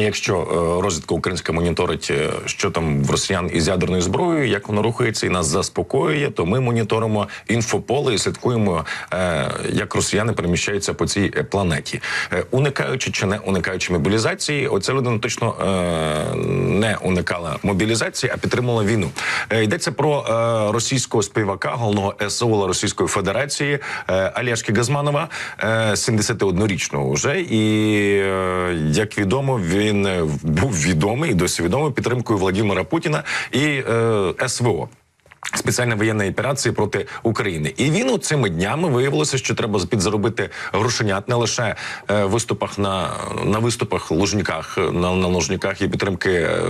Якщо е, розвідка українська моніторить, е, що там в росіян із ядерною зброєю, як воно рухається і нас заспокоює, то ми моніторимо інфополе і слідкуємо, е, як росіяни переміщаються по цій планеті, уникаючи чи не уникаючи мобілізації. Оця людина точно не уникала мобілізації, а підтримувала війну. Йдеться про російського співака, головного СОЛа Російської Федерації е, Газманова, е, 71-річного вже. І як відомо, він е, був відомий і досі відомий підтримкою Владимира Путіна і е, СВО. Спеціальної воєнної операції проти України, і він у цими днями виявилося, що треба підзаробити грошенят не лише е, виступах на, на виступах лужниках на, на лужниках і підтримки е,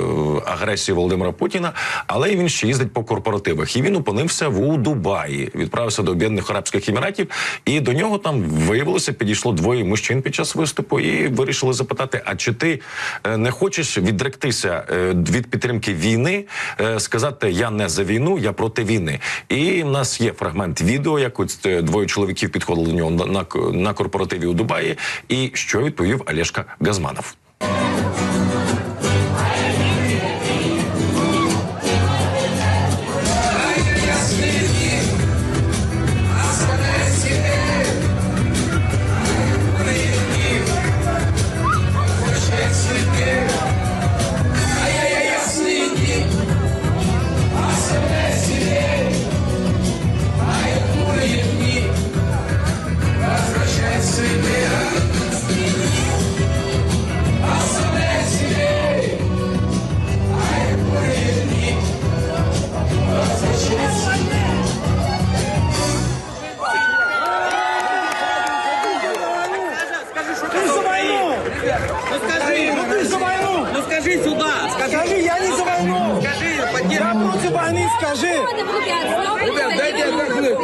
агресії Володимира Путіна, але й він ще їздить по корпоративах. І він опинився в Дубаї, відправився до Об'єднаних Арабських Еміратів, і до нього там виявилося, підійшло двоє мужчин під час виступу, і вирішили запитати: а чи ти е, не хочеш відректися від підтримки війни, сказати я не за війну, я проти війни. І в нас є фрагмент відео, як ось е, двоє чоловіків підходили до нього на, на, на корпоративі у Дубаї. І що відповів Олешка Газманов. Скажи, я не за войну! скажи, Я поддержи. против войны, скажи! Ребят, дайте отдохнуть.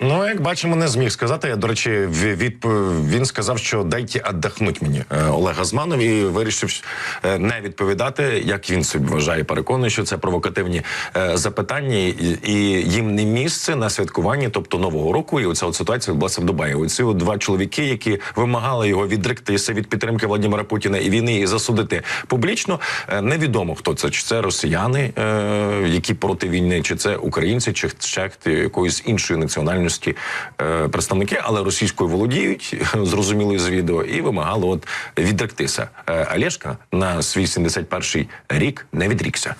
Ну, як бачимо, не зміг сказати. Я, до речі, в- відп... він сказав, що дайте віддохнуть мені е, Олег Газманов і вирішив е, не відповідати, як він собі вважає. Переконує, що це провокативні е, запитання, і, їм не місце на святкуванні, тобто нового року. І оця от ситуація відбулася в Дубаї. Оці от два чоловіки, які вимагали його відректися від підтримки Владимира Путіна і війни і засудити публічно. Невідомо хто це, чи це росіяни, які проти війни, чи це українці, чи ще хто- якоїсь іншої національності е, представники, але російською володіють, зрозуміло з відео, і вимагали от відректися. Е, Олешка на свій 71-й рік не відрікся.